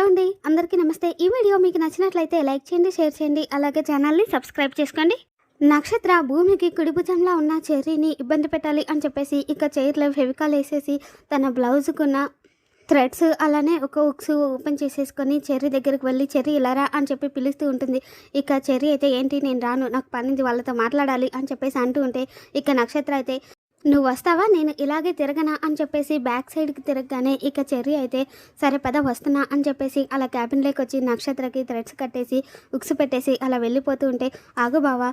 Hello అండి. అందరికీ నమస్తే. ఈ వీడియో మీకు నచ్చినట్లయితే లైక్ చేయండి షేర్ చేయండి అలాగే ఛానల్ని సబ్స్క్రైబ్ చేసుకోండి. నక్షత్ర భూమికి కుడిభుజంలో ఉన్న చెర్రీని ఇబ్బంది పెట్టాలి అని చెప్పేసి ఇక చైర్లో ఫెవికాల్ వేసేసి తన బ్లౌజ్కున్న థ్రెడ్స్ అలానే ఒక ఉక్స్ ఓపెన్ చేసేసుకొని చెర్రీ దగ్గరికి వెళ్ళి చెర్రీ ఇలారా అని చెప్పి పిలుస్తూ ఉంటుంది. ఇక చెర్రీ అయితే ఏంటి నేను రాను నాకు పనింది వాళ్ళతో మాట్లాడాలి అని చెప్పేసి అంటూ ఉంటే ఇక నక్షత్ర అయితే నువ్వు వస్తావా నేను ఇలాగే తిరగనా? అని చెప్పేసి బ్యాక్ సైడ్కి తిరగగానే ఇక చెర్రీ అయితే సరే పద వస్తున్నా అని చెప్పేసి అలా క్యాబిన్లోకి వచ్చి నక్షత్రకి థ్రెడ్స్ కట్టేసి ఉక్స్ పెట్టేసి అలా వెళ్ళిపోతూ ఉంటే ఆగు బావా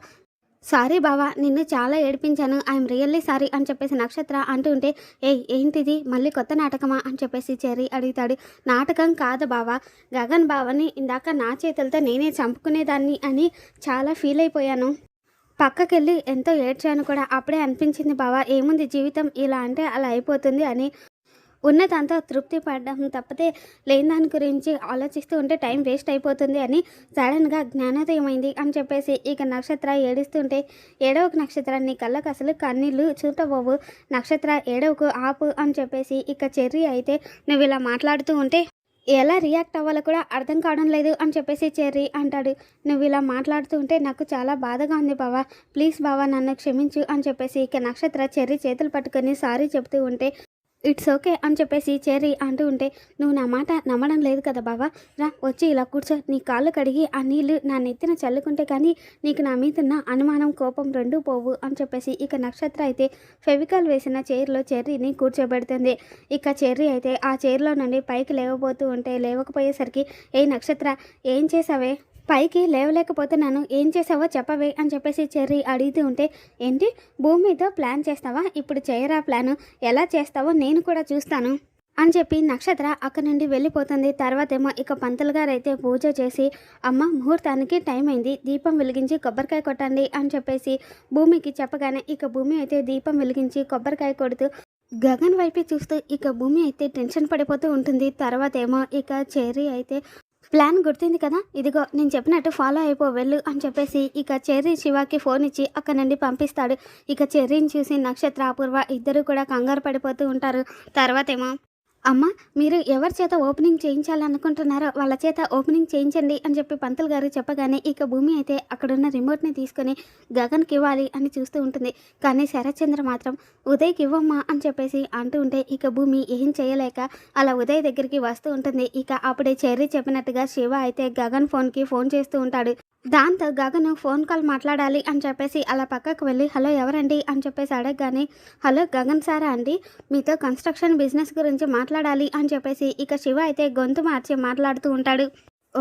సారీ బావా నిన్ను చాలా ఏడిపించాను. ఐఎమ్ రియల్లీ సారీ అని చెప్పేసి నక్షత్ర అంటూ ఉంటే ఏయ్ ఏంటిది? మళ్ళీ కొత్త నాటకమా? అని చెప్పేసి చెర్రీ అడుగుతాడు. నాటకం కాదు బావా. గగన్ బావని ఇందాక నా చేతులతో నేనే చంపుకునేదాన్ని అని చాలా ఫీల్ అయిపోయాను. పక్కకెళ్ళి ఎంతో ఏడ్చాను కూడా. అప్పుడే అనిపించింది బావా ఏముంది జీవితం ఇలా అంటే అలా అయిపోతుంది అని. ఉన్నదంతా తృప్తి పడడం తప్పితే లేని దాని గురించి ఆలోచిస్తూ ఉంటే టైం వేస్ట్ అయిపోతుంది అని సడన్గా జ్ఞానోదయమైంది అని చెప్పేసి ఇక నక్షత్ర ఏడుస్తుంటే ఏడవకు నక్షత్ర నీ కళ్ళకు అసలు కన్నీళ్ళు చూడబోవు నక్షత్ర ఏడవకు ఆపు అని చెప్పేసి ఇక చెర్రీ అయితే నువ్వు ఇలా మాట్లాడుతూ ఉంటే ఎలా రియాక్ట్ అవ్వాలో కూడా అర్థం కావడం లేదు అని చెప్పేసి చెర్రీ అంటాడు. నువ్వు ఇలా మాట్లాడుతూ ఉంటే నాకు చాలా బాధగా ఉంది బావా. ప్లీజ్ బావా నన్ను క్షమించు అని చెప్పేసి ఇక నక్షత్ర చెర్రీ చేతులు పట్టుకొని సారీ చెప్తూ ఉంటే ఇట్స్ ఓకే అని చెప్పేసి చెర్రీ అంటూ ఉంటే నువ్వు నా మాట నమ్మడం లేదు కదా బావా రా వచ్చి ఇలా కూర్చో నీ కాళ్ళు కడిగి ఆ నీళ్ళు నా నెత్తిన చల్లుకుంటే కానీ నీకు నా మీద ఉన్న అనుమానం కోపం రెండూ పోవు అని చెప్పేసి ఇక నక్షత్ర అయితే ఫెవికాల్ వేసిన చైర్లో చెర్రీని కూర్చోబెడుతుంది. ఇక చెర్రీ అయితే ఆ చైర్లో నుండి పైకి లేవబోతూ ఉంటే లేవకపోయేసరికి ఏ నక్షత్ర ఏం చేసావే? పైకి లేవలేకపోతున్నాను ఏం చేసావో చెప్పవే అని చెప్పేసి చెర్రీ అడుగుతూ ఉంటే ఏంటి? భూమితో ప్లాన్ చేస్తావా? ఇప్పుడు చేయరా ప్లాను? ఎలా చేస్తావో నేను కూడా చూస్తాను. అని చెప్పి నక్షత్ర అక్కడి నుండి వెళ్ళిపోతుంది. తర్వాత ఏమో ఇక పంతులు గారు అయితే పూజ చేసి అమ్మ ముహూర్తానికి టైం అయింది. దీపం వెలిగించి కొబ్బరికాయ కొట్టండి అని చెప్పేసి భూమికి చెప్పగానే ఇక భూమి అయితే దీపం వెలిగించి కొబ్బరికాయ కొడుతూ గగన్ వైపే చూస్తూ ఇక భూమి అయితే టెన్షన్ పడిపోతూ ఉంటుంది. తర్వాత ఏమో ఇక చెర్రీ అయితే ప్లాన్ గుర్తుంది కదా? ఇదిగో నేను చెప్పినట్టు ఫాలో అయిపో వెళ్ళు అని చెప్పేసి ఇక చెర్రీ శివాకి ఫోన్ ఇచ్చి అక్కడ నుండి పంపిస్తాడు. ఇక చెర్రీని చూసి నక్షత్ర అపూర్వ ఇద్దరు కూడా కంగారు పడిపోతూ ఉంటారు. తర్వాత ఏమో అమ్మ మీరు ఎవరి చేత ఓపెనింగ్ చేయించాలనుకుంటున్నారో వాళ్ళ చేత ఓపెనింగ్ చేయించండి అని చెప్పి పంతులు గారు చెప్పగానే ఇక భూమి అయితే అక్కడున్న రిమోట్ని తీసుకొని గగన్కి ఇవ్వాలి అని చూస్తూ ఉంటుంది. కానీ శరత్చంద్ర మాత్రం ఉదయ్కి ఇవ్వమ్మా అని చెప్పేసి అంటూ ఉంటే ఇక భూమి ఏం చేయలేక అలా ఉదయ్ దగ్గరికి వస్తూ ఉంటుంది. ఇక అప్పుడే చెర్రీ చెప్పినట్టుగా శివ అయితే గగన్ ఫోన్కి ఫోన్ చేస్తూ ఉంటాడు. దాంతో గగను ఫోన్ కాల్ మాట్లాడాలి అని చెప్పేసి అలా పక్కకు వెళ్ళి హలో ఎవరండి? అని చెప్పేసి అడగగానే హలో గగన్ సారా అండి. మీతో కన్స్ట్రక్షన్ బిజినెస్ గురించి మాట్లాడాలి అని చెప్పేసి ఇక శివ అయితే గొంతు మార్చి మాట్లాడుతూ ఉంటాడు.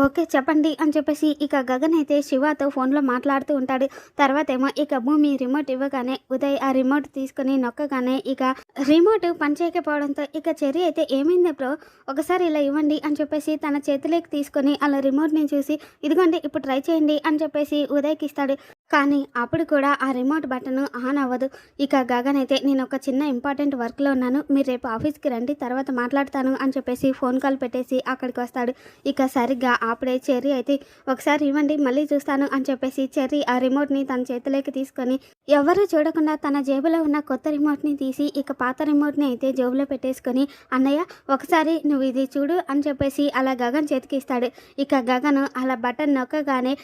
ఓకే చెప్పండి అని చెప్పేసి ఇక గగన్ అయితే శివతో ఫోన్లో మాట్లాడుతూ ఉంటాడు. తర్వాత ఏమో ఇక భూమి రిమోట్ ఇవ్వగానే ఉదయ్ ఆ రిమోట్ తీసుకుని నొక్కగానే ఇక రిమోట్ పనిచేయకపోవడంతో ఇక చెర్రీ అయితే ఏమైంది బ్రో? ఒకసారి ఇలా ఇవ్వండి అని చెప్పేసి తన చేతిలోకి తీసుకొని అలా రిమోట్ని చూసి ఇదిగోండి ఇప్పుడు ట్రై చేయండి అని చెప్పేసి ఉదయ్కి ఇస్తాడు. కానీ అప్పుడు కూడా ఆ రిమోట్ బటన్ ఆన్ అవ్వదు. ఇక గగన్ అయితే నేను ఒక చిన్న ఇంపార్టెంట్ వర్క్లో ఉన్నాను. మీరు రేపు ఆఫీస్కి రండి తర్వాత మాట్లాడతాను అని చెప్పేసి ఫోన్ కాల్ పెట్టేసి అక్కడికి వస్తాడు. ఇక సరిగ్గా అప్పుడే చెర్రీ అయితే ఒకసారి ఇవ్వండి మళ్ళీ చూస్తాను అని చెప్పేసి చెర్రీ ఆ రిమోట్ని తన చేతిలోకి తీసుకొని ఎవరు చూడకుండా తన జేబులో ఉన్న కొత్త రిమోట్ని తీసి ఇక పాత రిమోట్ని అయితే జేబులో పెట్టేసుకొని అన్నయ్య ఒకసారి నువ్వు ఇది చూడు అని చెప్పేసి అలా గగన్ చేతికి ఇస్తాడు. ఇక గగన్ అలా బటన్ నొక్కగానే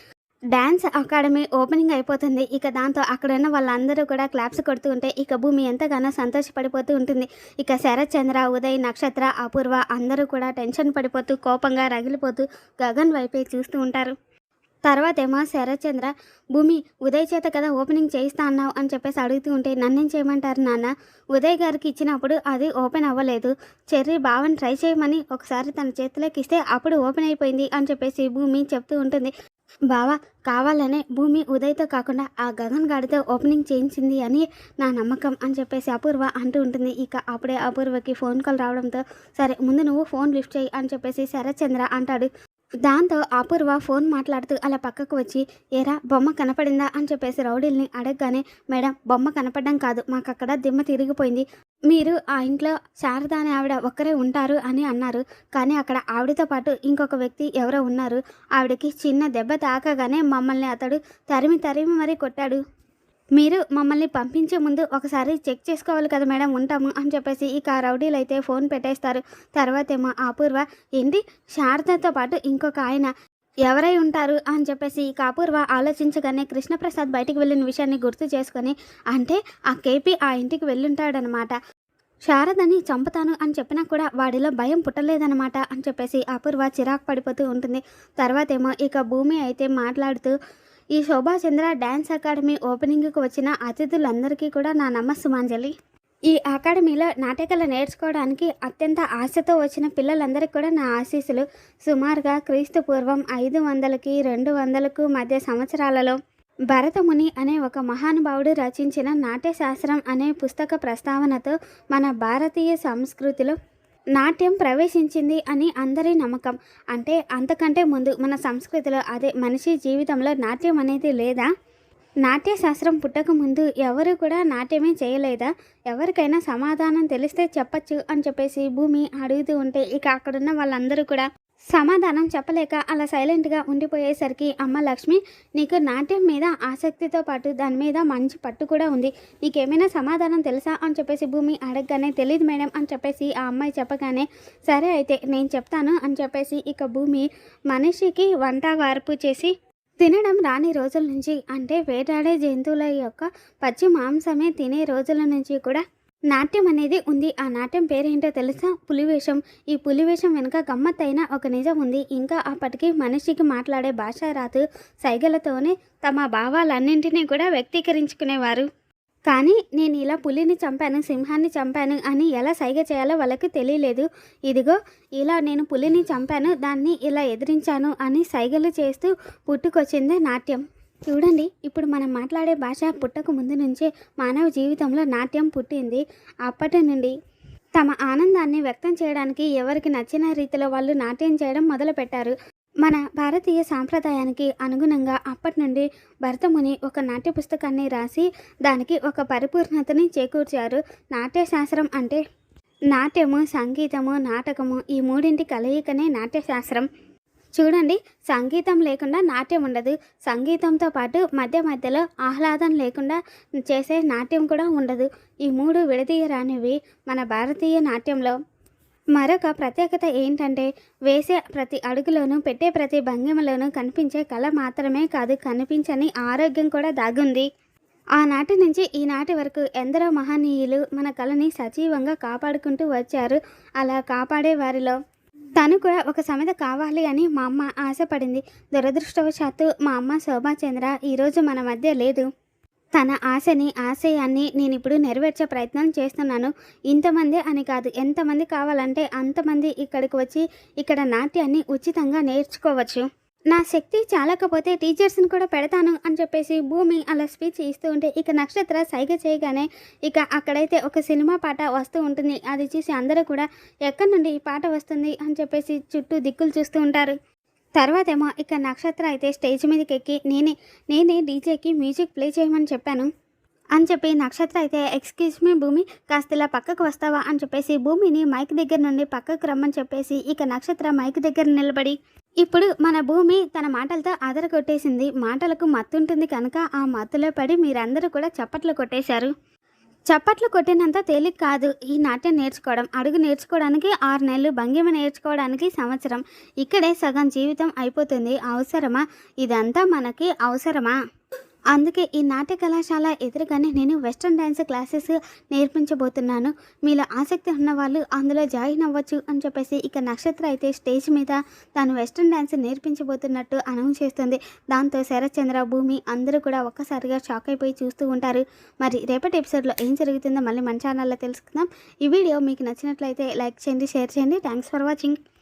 డ్యాన్స్ అకాడమీ ఓపెనింగ్ అయిపోతుంది. ఇక దాంతో అక్కడ ఉన్న వాళ్ళందరూ కూడా క్లాప్స్ కొడుతూ ఉంటే ఇక భూమి ఎంతగానో సంతోషపడిపోతూ ఉంటుంది. ఇక శరత్ చంద్ర ఉదయ్ నక్షత్ర అపూర్వ అందరూ కూడా టెన్షన్ పడిపోతూ కోపంగా రగిలిపోతూ గగన్ వైపే చూస్తూ ఉంటారు. తర్వాత ఏమో శరత్చంద్ర భూమి ఉదయ్ చేత కదా ఓపెనింగ్ చేయిస్తా అన్నావు అని చెప్పేసి అడుగుతూ ఉంటే నన్నేం చేయమంటారు నాన్న? ఉదయ్ గారికి ఇచ్చినప్పుడు అది ఓపెన్ అవ్వలేదు. చెర్రీ బావని ట్రై చేయమని ఒకసారి తన చేతిలోకి ఇస్తే అప్పుడు ఓపెన్ అయిపోయింది అని చెప్పేసి భూమి చెప్తూ ఉంటుంది. బావా కావాలనే భూమి ఉదయ్తో కాకుండా ఆ గగన్ గాడితో ఓపెనింగ్ చేయించింది అని నా నమ్మకం అని చెప్పేసి అపూర్వ అంటూ ఉంటుంది. ఇక అప్పుడే అపూర్వకి ఫోన్ కాల్ రావడంతో సరే ముందు నువ్వు ఫోన్ లిఫ్ట్ చేయి అని చెప్పేసి శరత్చంద్ర అంటాడు. దాంతో అపూర్వ ఫోన్ మాట్లాడుతూ అలా పక్కకు వచ్చి ఏరా బొమ్మ కనపడిందా? అని చెప్పేసి రౌడీల్ని అడగగానే మేడం బొమ్మ కనపడడం కాదు మాకు అక్కడ దిమ్మ తిరిగిపోయింది. మీరు ఆ ఇంట్లో శారద అనే ఆవిడ ఒక్కరే ఉంటారు అని అన్నారు. కానీ అక్కడ ఆవిడతో పాటు ఇంకొక వ్యక్తి ఎవరో ఉన్నారు. ఆవిడకి చిన్న దెబ్బ తాకగానే మమ్మల్ని అతడు తరిమి తరిమి మరీ కొట్టాడు. మీరు మమ్మల్ని పంపించే ముందు ఒకసారి చెక్ చేసుకోవాలి కదా మేడం ఉంటాము అని చెప్పేసి ఇక రౌడీలు అయితే ఫోన్ పెట్టేస్తారు. తర్వాత ఏమో అపూర్వ ఏంటి శారదతో పాటు ఇంకొక ఆయన ఎవరై ఉంటారు అని చెప్పేసి ఇక అపూర్వ ఆలోచించగానే కృష్ణప్రసాద్ బయటికి వెళ్ళిన విషయాన్ని గుర్తు చేసుకొని అంటే ఆ కేపీ ఆ ఇంటికి వెళ్ళుంటాడనమాట. శారదని చంపుతాను అని చెప్పినా కూడా వాడిలో భయం పుట్టలేదనమాట అని చెప్పేసి అపూర్వ చిరాకు పడిపోతూ ఉంటుంది. తర్వాతేమో ఇక భూమి అయితే మాట్లాడుతూ ఈ శోభాచంద్ర డ్యాన్స్ అకాడమీ ఓపెనింగ్కి వచ్చిన అతిథులందరికీ కూడా నా నమస్సుమాంజలి ఈ అకాడమీలో నాటకాలు నేర్చుకోవడానికి అత్యంత ఆశతో వచ్చిన పిల్లలందరికీ కూడా నా ఆశీస్సులు. సుమారుగా క్రీస్తు పూర్వం ఐదు వందలకి రెండు వందలకు మధ్య సంవత్సరాలలో భరతముని అనే ఒక మహానుభావుడు రచించిన నాట్యశాస్త్రం అనే పుస్తక ప్రస్తావనతో మన భారతీయ సంస్కృతిలో నాట్యం ప్రవేశించింది అని అందరి నమ్మకం. అంటే అంతకంటే ముందు మన సంస్కృతిలో అదే మనిషి జీవితంలో నాట్యం అనేది లేదా? నాట్యశాస్త్రం పుట్టకముందు ఎవరు కూడా నాట్యమే చేయలేదా? ఎవరికైనా సమాధానం తెలిస్తే చెప్పచ్చు అని చెప్పేసి భూమి అడుగుతూ ఉంటే ఇక అక్కడున్న వాళ్ళందరూ కూడా సమాధానం చెప్పలేక అలా సైలెంట్గా ఉండిపోయేసరికి అమ్మ లక్ష్మి నీకు నాట్యం మీద ఆసక్తితో పాటు దాని మీద మంచి పట్టు కూడా ఉంది. నీకేమైనా సమాధానం తెలుసా? అని చెప్పేసి భూమి అడగగానే తెలియదు మేడం అని చెప్పేసి ఆ అమ్మాయి చెప్పగానే సరే అయితే నేను చెప్తాను అని చెప్పేసి ఇక భూమి మనిషికి వంట వార్పు చేసి తినడం రాని రోజుల నుంచి అంటే వేటాడే జంతువుల యొక్క పచ్చి మాంసమే తినే రోజుల నుంచి కూడా నాట్యం అనేది ఉంది. ఆ నాట్యం పేరేంటో తెలుసా? పులివేషం. ఈ పులివేషం వెనుక గమ్మత్తైన ఒక నిజం ఉంది. ఇంకా అప్పటికి మనిషికి మాట్లాడే భాష రాదు సైగలతోనే తమ భావాలన్నింటినీ కూడా వ్యక్తీకరించుకునేవారు. కానీ నేను ఇలా పులిని చంపాను సింహాన్ని చంపాను అని ఎలా సైగ చేయాలో వాళ్ళకి తెలియలేదు. ఇదిగో ఇలా నేను పులిని చంపాను దాన్ని ఇలా ఎదిరించాను అని సైగలు చేస్తూ పుట్టుకొచ్చిందే నాట్యం. చూడండి ఇప్పుడు మనం మాట్లాడే భాష పుట్టక ముందు నుంచే మానవ జీవితంలో నాట్యం పుట్టింది. అప్పటి నుండి తమ ఆనందాన్ని వ్యక్తం చేయడానికి ఎవరికి నచ్చిన రీతిలో వాళ్ళు నాట్యం చేయడం మొదలుపెట్టారు. మన భారతీయ సాంప్రదాయానికి అనుగుణంగా అప్పటి నుండి భరతముని ఒక నాట్య పుస్తకాన్ని రాసి దానికి ఒక పరిపూర్ణతని చేకూర్చారు. నాట్యశాస్త్రం అంటే నాట్యము సంగీతము నాటకము ఈ మూడింటి కలయికనే నాట్యశాస్త్రం. చూడండి సంగీతం లేకుండా నాట్యం ఉండదు. సంగీతంతో పాటు మధ్య మధ్యలో ఆహ్లాదం లేకుండా చేసే నాట్యం కూడా ఉండదు. ఈ మూడు విడదీయరానివి మన భారతీయ నాట్యంలో. మరొక ప్రత్యేకత ఏంటంటే వేసే ప్రతి అడుగులోనూ పెట్టే ప్రతి భంగిమలోనూ కనిపించే కళ మాత్రమే కాదు కనిపించని ఆరోగ్యం కూడా దాగుంది. ఆనాటి నుంచి ఈనాటి వరకు ఎందరో మహనీయులు మన కళని సజీవంగా కాపాడుకుంటూ వచ్చారు. అలా కాపాడే వారిలో తను కూడా ఒక సమిత కావాలి అని మా అమ్మ ఆశపడింది. దురదృష్టవశాత్తు మా అమ్మ శోభాచంద్ర ఈరోజు మన మధ్య లేదు. తన ఆశని ఆశయాన్ని నేను ఇప్పుడు నెరవేర్చే ప్రయత్నం చేస్తున్నాను. ఇంతమంది అని కాదు ఎంతమంది కావాలంటే అంతమంది ఇక్కడికి వచ్చి ఇక్కడ నాట్యాన్ని ఉచితంగా నేర్చుకోవచ్చు. నా శక్తి చాలకపోతే టీచర్స్ని కూడా పెడతాను అని చెప్పేసి భూమి అలా స్పీచ్ ఇస్తూ ఉంటే ఇక నక్షత్ర సైగ చేయగానే ఇక అక్కడైతే ఒక సినిమా పాట వస్తూ ఉంటుంది. అది చూసి అందరూ కూడా ఎక్కడి నుండి ఈ పాట వస్తుంది అని చెప్పేసి చుట్టూ దిక్కులు చూస్తూ ఉంటారు. తర్వాత ఏమో ఇక నక్షత్ర అయితే స్టేజ్ మీదకి ఎక్కి నేనే నేనే డీజేకి మ్యూజిక్ ప్లే చేయమని చెప్పాను. అని చెప్పి నక్షత్ర అయితే ఎక్స్క్యూజ్ మీ భూమి కాస్త ఇలా పక్కకు వస్తావా? అని చెప్పేసి భూమిని మైక్ దగ్గర నుండి పక్కకు రమ్మని చెప్పేసి ఇక నక్షత్ర మైక్ దగ్గర నిలబడి ఇప్పుడు మన భూమి తన మాటలతో ఆదర కొట్టేసింది మాటలకు మత్తు ఉంటుంది కనుక ఆ మత్తులో పడి మీరందరూ కూడా చప్పట్లు కొట్టేశారు. చప్పట్లు కొట్టినంత తేలిక కాదు ఈ నాట్యం నేర్చుకోవడం. అడుగు నేర్చుకోవడానికి ఆరు నెలలు భంగిమ నేర్చుకోవడానికి సంవత్సరం. ఇక్కడే సగం జీవితం అయిపోతుంది. అవసరమా? ఇదంతా మనకి అవసరమా? అందుకే ఈ నాట్య కళాశాల ఎదురుగానే నేను వెస్ట్రన్ డ్యాన్స్ క్లాసెస్ నేర్పించబోతున్నాను. మీలో ఆసక్తి ఉన్న వాళ్ళు అందులో జాయిన్ అవ్వచ్చు అని చెప్పేసి ఇక నక్షత్ర అయితే స్టేజ్ మీద తాను వెస్ట్రన్ డ్యాన్స్ నేర్పించబోతున్నట్టు అనౌన్స్ చేస్తుంది. దాంతో శరత్చంద్ర భూమి అందరూ కూడా ఒక్కసారిగా షాక్ అయిపోయి చూస్తూ ఉంటారు. మరి రేపటి ఎపిసోడ్లో ఏం జరుగుతుందో మళ్ళీ మన ఛానల్లో తెలుసుకుందాం. ఈ వీడియో మీకు నచ్చినట్లయితే లైక్ చేయండి షేర్ చేయండి. Thanks for watching